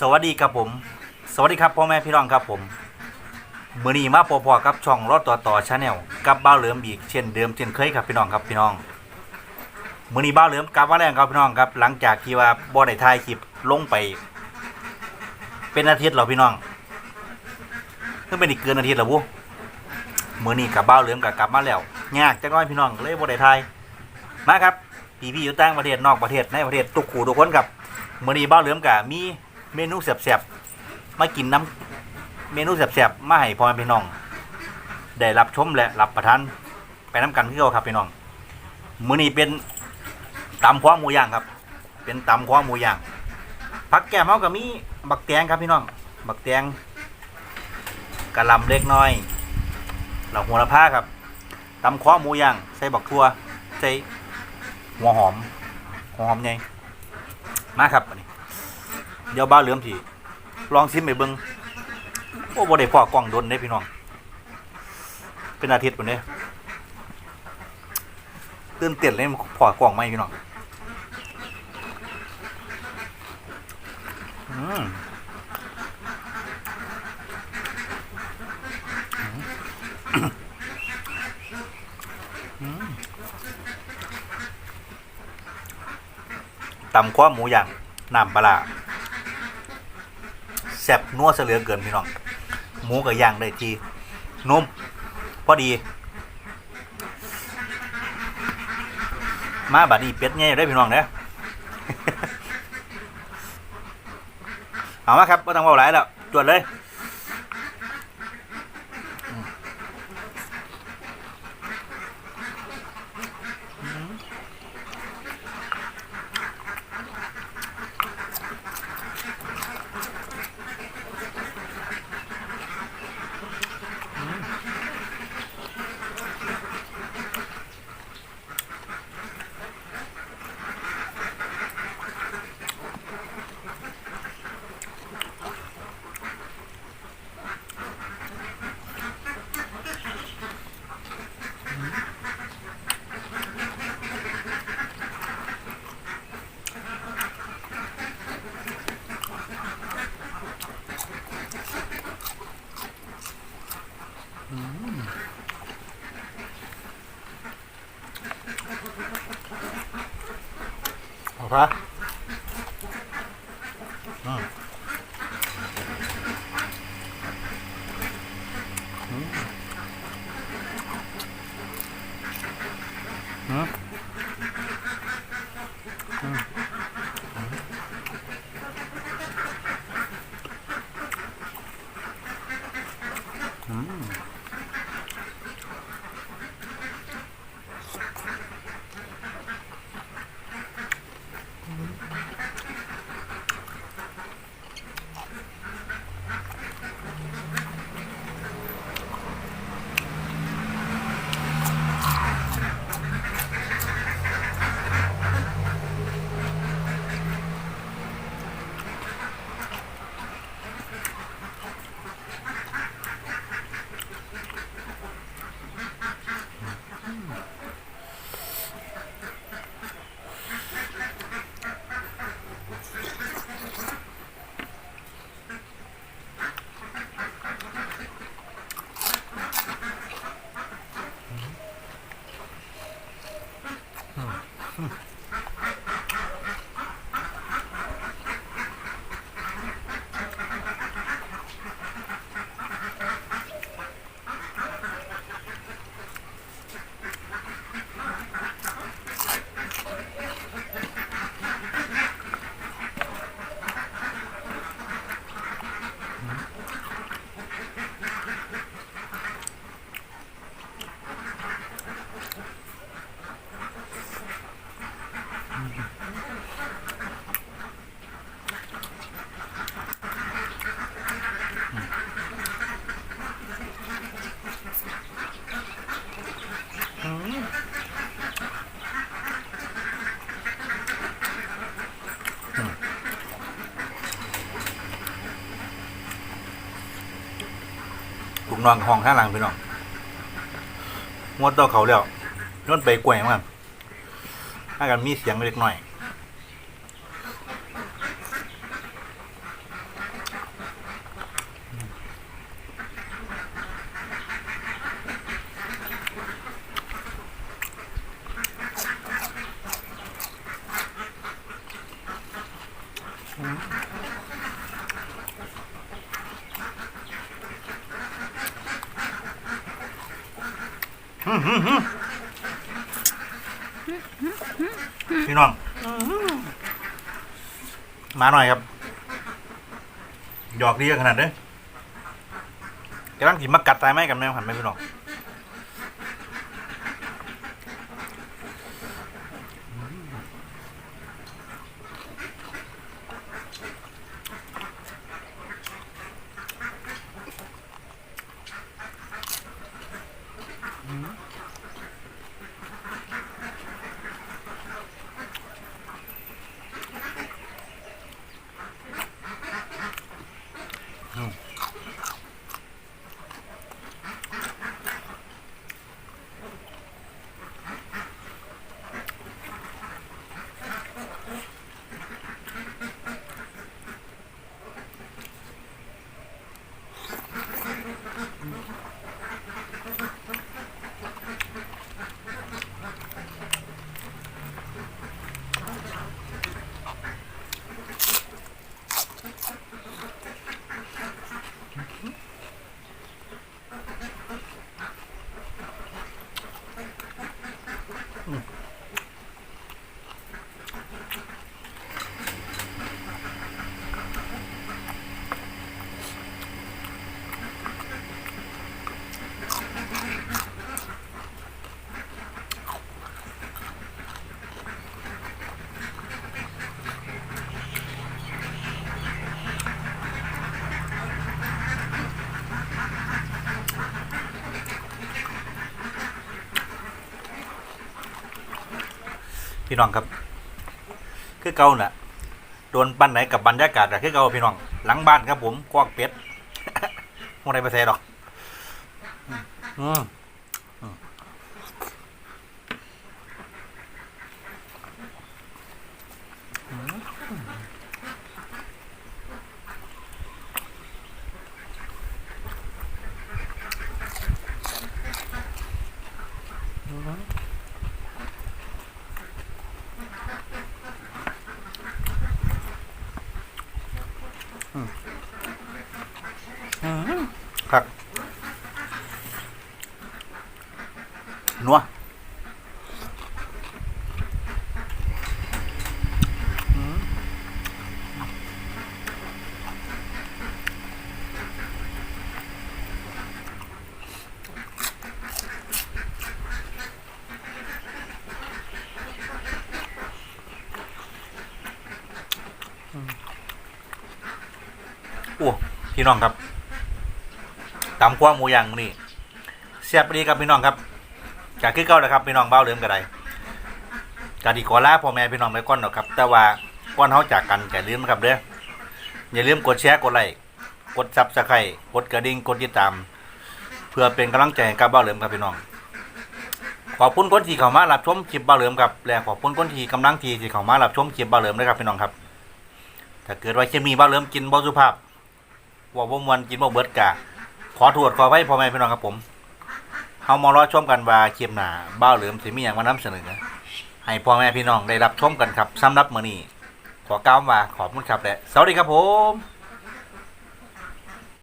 สวัสดีครับผม สวัสดีครับพ่อแม่พี่น้องครับผมมือนี้มาพอๆกับช่องรถต่อต่อชาแนลกับบ้าเหลือมอีกเช่นเดิมเช่นเคยครับพี่น้องครับพี่น้องมือนี้บ้าเหลือมกับมาแล้วครับพี่น้องครับ หลังจากที่ว่าบ่ได้ถ่ายคลิปลงไป เป็นอาทิตย์แล้วพี่น้องเพิ่งเป็นอีกเกินอาทิตย์แล้วบุมือนี้กับบ้าเหลือมกับกลับมาแล้วยากจังน้อยพี่น้องเลยบ่ได้ถ่ายมาครับพี่พี่ๆอยู่ต่างประเทศนอกประเทศในประเทศทุกขู่ทุกคนครับมื่อนี้บ้าเหลือมกะมี เมนูแซ่บๆมากินน้ำเมนูแซ่บๆมาให้พ่อแม่พี่น้อง ได้รับชมและรับประทานไปน้ำกันคือเก่าครับพี่น้องมื้อนี้เป็นตำข้อหมูย่างครับ เป็นตำข้อหมูย่างผักแก้มเฮาก็มีบักแตงครับพี่น้องบักแตงกะลำเล็กน้อยเหล่าหัวละผ้าครับตำข้อหมูย่างใส่บักทั่วใส่หัวหอมหัวหอมใหญ่มาครับอันนี้ เดี๋ยวบ้าเหลือมสิลองชิมไปเบิ่งโอ้บ่ได้พอกล้องโดนเด้พี่น้อง เป็นอาทิตย์พุ่นเด้ตื่นเต้นเลยพอกล้องไหมพี่น้องอืมตำข้อหมูย่างน้ำปลาร้า แซ่บนัวเสเหลือเกินพี่น้องหมูกับย่างได้ทีนุ่มพอดี มาบัดนี้เป็ดไงได้พี่น้องเด้อเอามาครับไม่ต้องเอาหลายแล้วจวดเลยอืม เลูกน้องห้องข้างหลังพี่น้องงวดต่อเขาแล้วย้อนไปกล้วยมากถ้ากันมีเสียงเล็กน้อย พี่น้องมาหน่อยครับ หยอกดีขนาดเด้อกำลังกินมากัดตายไหมกันแม่หันไหมพี่น้อง No. พี่น้องครับ คือเก่าน่ะโดนปันไหนกับบรรยากาศอะคือเก่าพี่น้อง หลังบ้านครับผมกว้างเป็ดมองไรไปแซ่ดอก อืมอืมครับ นัวอืมโอ้พี่น้องครับตำกว้างหมูย่างนี่เสียบดีครับพี่น้องครับ กาคือเก่าแหละครับพี่น้องเบ้าเหลือมกระไดกาดีขอลาพ่อแม่พี่น้องไปก่อนเนาะครับ แต่ว่าก่อนเฮาจากกันอย่าลืมนะครับเด้ออย่าลืมกดแชร์กดไลค์กดซับสไครต์กดกระดิ่งกดติดตาม เพื่อเป็นกำลังใจให้กับเบ้าเหลือมครับพี่น้องขอบคุณคนที่เข้ามารับชมคลิปเบ้าเหลือมครับและขอบคุณคนที่กำลังทีที่เข้ามารับชมคลิปเบ้าเหลือมด้วยครับพี่น้องครับ ถ้าเกิดว่าเคมีเบ้าเหลือมกินบ่สุภาพว่าบ่มวันกินบ่เบิดกะขอโทษขอไว้พ่อแม่พี่น้องครับผม เฮามารอชมกันว่าคลิปหนาบ้าวเหลือมสิมีอย่างมานำเสนอให้พ่อแม่พี่น้องได้รับชมกันครับสำหรับมื้อนี้ขอกล่าวว่าขอบคุณครับและสวัสดีครับผม